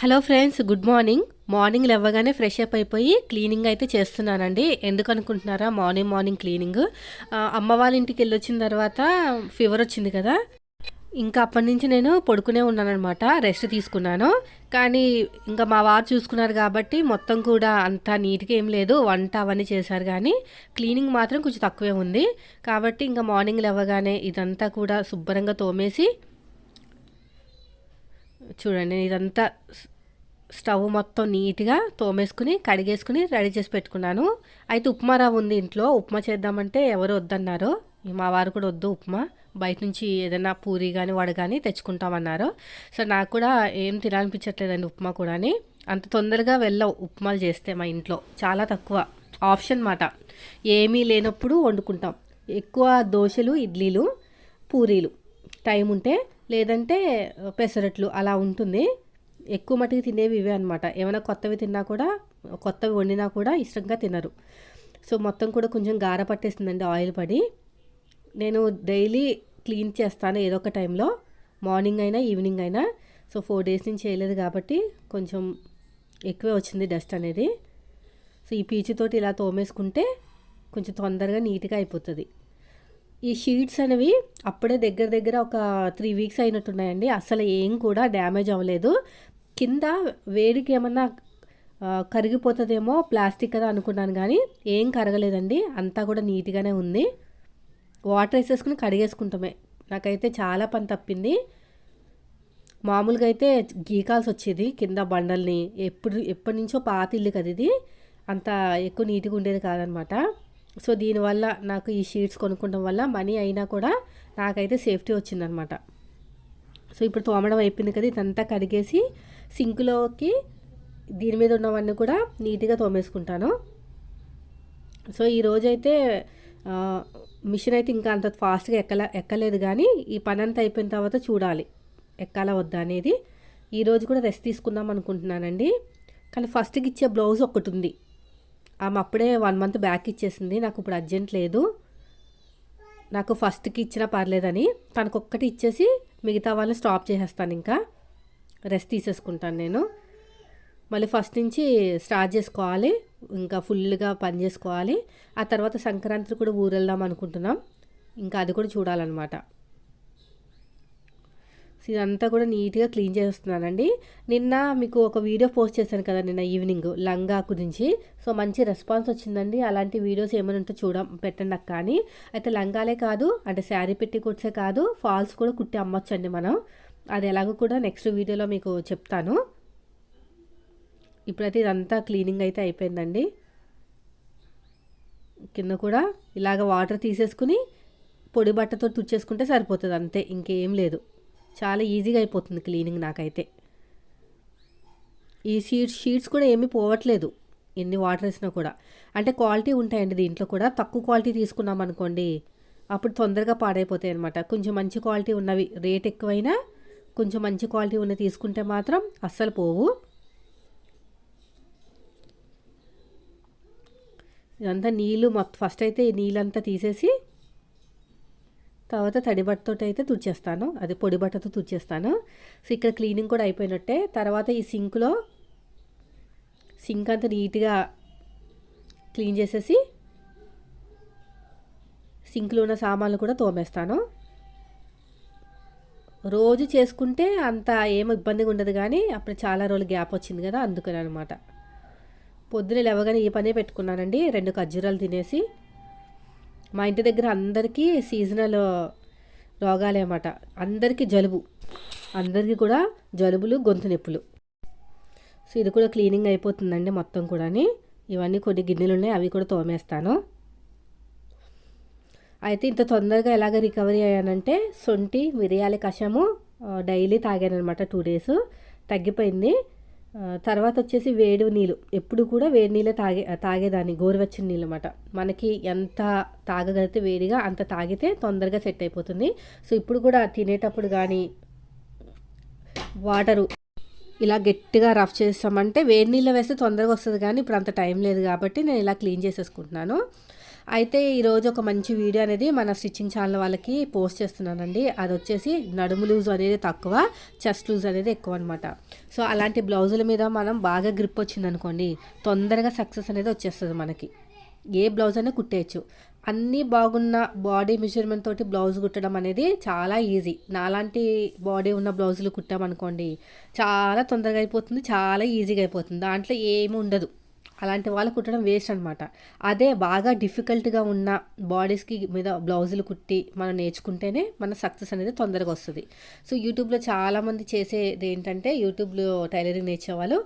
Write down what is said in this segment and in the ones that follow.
Hello friends good morning. Morning లేవగానే fresh up అయిపోయి cleaning అయితే చేస్తున్నానండి. ఎందుకు అనుకుంటున్నారా మార్నింగ్ మార్నింగ్ క్లీనింగ్? అమ్మ వాళ్ళ ఇంటికి వెళ్ళి వచ్చిన తర్వాత ఫీవర్ వచ్చింది కదా. ఇంకా అప్పటి నుంచి నేను పడుకునే ఉన్నానమాట రెస్ట్ తీసుకున్నాను. కానీ ఇంకా మా వారు చూసుకున్నారు కాబట్టి మొత్తం కూడా అంత నీట్గా ఏం లేదు వంట అవన్నీ చేశారు కానీ క్లీనింగ్ మాత్రం కొంచెం తక్కువే ఉంది. కాబట్టి ఇంకా మార్నింగ్ లేవగానే ఇదంతా కూడా శుభ్రంగా తోమేసి చూడండి ఇదంతా స్టవ్ మొత్తం నీట్గా తోమేసుకుని కడిగేసుకుని రెడీ చేసి పెట్టుకున్నాను. అయితే ఉప్మా రవ్వ ఉంది ఇంట్లో. ఉప్మా చేద్దామంటే ఎవరు వద్దన్నారు. మా వారు కూడా వద్దు ఉప్మా. బయట నుంచి ఏదైనా పూరి కానీ వడ కానీ తెచ్చుకుంటామన్నారు. సో నాకు కూడా ఏం తినాలనిపించట్లేదండి ఉప్మా కూడాని. అంత తొందరగా వెళ్ళవు ఉప్మాలు చేస్తే మా ఇంట్లో. చాలా తక్కువ ఆప్షన్ మాట. ఏమీ లేనప్పుడు వండుకుంటాం. ఎక్కువ దోశలు ఇడ్లీలు పూరీలు. టైం ఉంటే లేదంటే పెసరట్లు అలా ఉంటుంది. ఎక్కువ మటుకు తినేవి ఇవే అనమాట ఏమైనా కొత్తవి తిన్నా కూడా కొత్తవి వండినా కూడా ఇష్టంగా తినరు. సో మొత్తం కూడా కొంచెం గార పట్టేసిందండి ఆయిల్ పడి. నేను డైలీ క్లీన్ చేస్తాను ఏదో ఒక టైంలో. మార్నింగ్ అయినా ఈవినింగ్ అయినా. సో ఫోర్ డేస్ నుంచి చేయలేదు కాబట్టి కొంచెం ఎక్కువే వచ్చింది డస్ట్ అనేది. సో ఈ పీచుతోటి ఇలా తోమేసుకుంటే కొంచెం తొందరగా నీట్గా అయిపోతుంది. ఈ షీట్స్ అనేవి అప్పుడే దగ్గర దగ్గర ఒక త్రీ వీక్స్ అయినట్టున్నాయండి. అసలు ఏం కూడా డ్యామేజ్ అవ్వలేదు. కింద వేడికి ఏమన్నా కరిగిపోతుందేమో ప్లాస్టిక్ కదా అనుకున్నాను కానీ ఏం కరగలేదండి. అంతా కూడా నీట్గానే ఉంది. వాటర్ వేసేసుకుని కడిగేసుకుంటామే. నాకైతే చాలా పని తప్పింది. మామూలుగా అయితే గీకాల్సి వచ్చేది కింద బండల్ని. ఎప్పుడు ఎప్పటి నుంచో పాత ఇల్లు కదా ఇది. అంత ఎక్కువ నీట్గా ఉండేది కాదనమాట. సో దీనివల్ల నాకు ఈ షీట్స్ కొనుక్కోవడం వల్ల మనీ అయినా కూడా నాకైతే సేఫ్టీ వచ్చిందనమాట. సో ఇప్పుడు తోమడం అయిపోయింది కదా ఇదంతా కడిగేసి సింక్లోకి దీని మీద ఉన్నవన్నీ కూడా నీట్గా తోమేసుకుంటాను. సో ఈరోజైతే మిషన్ అయితే ఇంకా అంత ఫాస్ట్గా ఎక్కల ఎక్కలేదు కానీ ఈ పని అంతా అయిపోయిన తర్వాత చూడాలి ఎక్కాలా వద్దా అనేది. ఈరోజు కూడా రెస్ట్ తీసుకుందాం అనుకుంటున్నానండి. కానీ ఫస్ట్కి ఇచ్చే బ్లౌజ్ ఒకటి ఉంది. ఆమె అప్పుడే వన్ మంత్ బ్యాక్ ఇచ్చేసింది. నాకు ఇప్పుడు అర్జెంట్ లేదు. నాకు ఫస్ట్కి ఇచ్చినా పర్లేదని తనకు ఒక్కటి ఇచ్చేసి మిగతా వాళ్ళని స్టాప్ చేసేస్తాను ఇంకా. రెస్ట్ తీసేసుకుంటాను నేను. మళ్ళీ ఫస్ట్ నుంచి స్టార్ట్ చేసుకోవాలి. ఇంకా ఫుల్గా పని చేసుకోవాలి. ఆ తర్వాత సంక్రాంతి కూడా ఊరు వెళ్దాం అనుకుంటున్నాం. ఇంకా అది కూడా చూడాలన్నమాట. ఇదంతా కూడా నీట్గా క్లీన్ చేస్తున్నానండి. నిన్న మీకు ఒక వీడియో పోస్ట్ చేశాను కదా నిన్న ఈవినింగ్ లంగా గురించి సో మంచి రెస్పాన్స్ వచ్చిందండి. అలాంటి వీడియోస్ ఏమైనా ఉంటే చూడ పెట్టండి అక్క కానీ అయితే లంగాలే కాదు అంటే శారీ పెట్టి కుట్సే కాదు ఫాల్స్ కూడా కుట్టి అమ్మొచ్చండి మనం. అది ఎలాగో కూడా నెక్స్ట్ వీడియోలో మీకు చెప్తాను. ఇప్పుడైతే ఇదంతా క్లీనింగ్ అయితే అయిపోయిందండి. కింద కూడా ఇలాగ వాటర్ తీసేసుకుని పొడి బట్టతో తుడిచేసుకుంటే సరిపోతుంది అంతే. ఇంకేం లేదు. చాలా ఈజీగా అయిపోతుంది క్లీనింగ్ నాకైతే. ఈ షీట్స్ షీట్స్ కూడా ఏమీ పోవట్లేదు ఎన్ని వాటర్ వేసినా కూడా. అంటే క్వాలిటీ ఉంటాయండి దీంట్లో కూడా. తక్కువ క్వాలిటీ తీసుకున్నాం అనుకోండి అప్పుడు తొందరగా పాడైపోతాయి అనమాట కొంచెం మంచి క్వాలిటీ ఉన్నవి రేట్ ఎక్కువైనా కొంచెం మంచి క్వాలిటీ ఉన్నవి తీసుకుంటే మాత్రం అస్సలు పోవు. ఇదంతా నీళ్ళు మొత్తం ఫస్ట్ అయితే నీళ్ళంతా తీసేసి తర్వాత తడి బట్టతో అయితే తుడిచేస్తాను. అది పొడి బట్టతో తుడిచేస్తాను. సో ఇక్కడ క్లీనింగ్ కూడా అయిపోయినట్టే. తర్వాత ఈ సింక్లో సింక్ అంతా నీట్గా క్లీన్ చేసేసి సింక్లో ఉన్న సామాన్లు కూడా తోమేస్తాను. రోజు చేసుకుంటే అంత ఏం ఇబ్బందిగా ఉండదు కానీ అప్పుడు చాలా రోజులు గ్యాప్ వచ్చింది కదా అందుకని అనమాట పొద్దున లేవగానే ఈ పనే పెట్టుకున్నానండి. రెండు ఖర్జూరాలు తినేసి మా ఇంటి దగ్గర అందరికీ సీజనల్ రోగాలే అన్నమాట అందరికీ జలుబు. అందరికీ కూడా జలుబులు గొంతు నొప్పులు. సో ఇది కూడా క్లీనింగ్ అయిపోతుందండి మొత్తం కూడాని. ఇవన్నీ కొన్ని గిన్నెలు ఉన్నాయి అవి కూడా తోమేస్తాను. అయితే ఇంత తొందరగా ఎలాగ రికవరీ అయ్యానంటే సొంటి మిరియాల కషము డైలీ తాగానమాట టూ డేస్ తగ్గిపోయింది. తర్వాత వచ్చేసి వేడి నీళ్ళు. ఎప్పుడు కూడా వేడి నీళ్ళే తాగే తాగేదాన్ని గోరువెచ్చని నీళ్ళు అనమాట మనకి ఎంత తాగగలిగితే వేడిగా అంత తాగితే తొందరగా సెట్ అయిపోతుంది. సో ఇప్పుడు కూడా తినేటప్పుడు కానీ వాటరు ఇలా గట్టిగా రఫ్ చేస్తామంటే వేడి నీళ్ళు వేస్తే తొందరగా వస్తుంది కానీ ఇప్పుడు అంత టైం లేదు కాబట్టి నేను ఇలా క్లీన్ చేసేసుకుంటున్నాను. అయితే ఈరోజు ఒక మంచి వీడియో అనేది మన స్టిచ్చింగ్ ఛానల్ వాళ్ళకి పోస్ట్ చేస్తున్నానండి. అది వచ్చేసి నడుము లూజ్ అనేది తక్కువ చెస్ట్ లూజ్ అనేది ఎక్కువ అనమాట సో అలాంటి బ్లౌజుల మీద మనం బాగా గ్రిప్ వచ్చిందనుకోండి తొందరగా సక్సెస్ అనేది వచ్చేస్తుంది మనకి. ఏ బ్లౌజ్ అయినా కుట్టేయచ్చు. అన్నీ బాగున్న బాడీ మెజర్మెంట్ తోటి బ్లౌజ్ కుట్టడం అనేది చాలా ఈజీ. నాలాంటి బాడీ ఉన్న బ్లౌజులు కుట్టామనుకోండి చాలా తొందరగా అయిపోతుంది చాలా ఈజీగా అయిపోతుంది. దాంట్లో ఏమి ఉండదు అలాంటి వాళ్ళు కుట్టడం వేస్ట్ అనమాట అదే బాగా డిఫికల్ట్గా ఉన్న బాడీస్కి మీద బ్లౌజులు కుట్టి మనం నేర్చుకుంటేనే మన సక్సెస్ అనేది తొందరగా వస్తుంది. సో యూట్యూబ్లో చాలామంది చేసేది ఏంటంటే యూట్యూబ్లో టైలరింగ్ నేర్చేవాళ్ళు.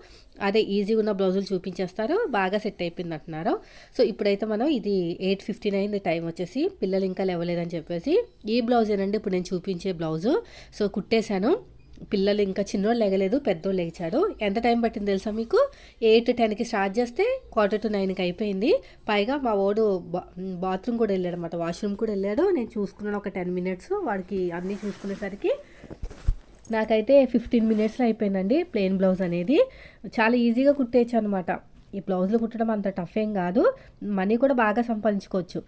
అదే ఈజీగా ఉన్న బ్లౌజులు చూపించేస్తారు బాగా సెట్ అయిపోయింది అంటున్నారు. సో ఇప్పుడైతే మనం ఇది ఎయిట్ ఫిఫ్టీన్ అయింది టైం వచ్చేసి పిల్లలు ఇంకా లేవలేదని చెప్పేసి ఈ బ్లౌజ్ ఏనండి? ఇప్పుడు నేను చూపించే బ్లౌజు సో కుట్టేశాను. పిల్లలు ఇంకా చిన్నోళ్ళు లేగలేదు పెద్దోళ్ళు లేచాడు ఎంత టైం పట్టింది తెలుసా మీకు? ఎయిట్ టెన్కి స్టార్ట్ చేస్తే క్వార్టర్ టు నైన్కి అయిపోయింది. పైగా మా వాడు బాత్రూమ్ కూడా వెళ్ళాడు అనమాట వాష్రూమ్ కూడా వెళ్ళాడు. నేను చూసుకున్నాను ఒక టెన్ మినిట్స్. వాడికి అన్నీ చూసుకునేసరికి నాకైతే ఫిఫ్టీన్ మినిట్స్లో అయిపోయిందండి ప్లెయిన్ బ్లౌజ్ అనేది. చాలా ఈజీగా కుట్టేయచ్చు అనమాట ఈ బ్లౌజులు కుట్టడం అంత టఫ్ ఏం కాదు. మనీ కూడా బాగా సంపాదించుకోవచ్చు.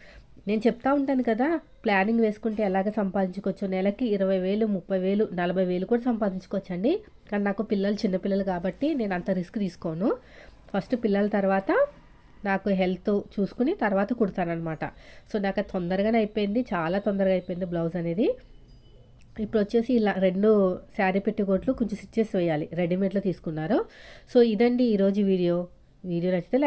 నేను చెప్తా ఉంటాను కదా ప్లానింగ్ వేసుకుంటే ఎలాగ సంపాదించుకోవచ్చు? నెలకి ఇరవై వేలు ముప్పై వేలు నలభై వేలు కూడా సంపాదించుకోవచ్చు అండి కానీ నాకు పిల్లలు చిన్నపిల్లలు కాబట్టి నేను అంత రిస్క్ తీసుకోను. ఫస్ట్ పిల్లల తర్వాత నాకు హెల్త్ చూసుకుని తర్వాత కుడతానమాట సో నాకు తొందరగానే అయిపోయింది. చాలా తొందరగా అయిపోయింది బ్లౌజ్ అనేది. ఇప్పుడు వచ్చేసి ఇలా రెండు శారీ పెట్టికోట్లు కొంచెం స్టిచ్చెస్ వేయాలి. రెడీమేడ్లో తీసుకున్నారు. సో ఇదండి ఈరోజు వీడియో. వీడియో నచ్చితే లైక్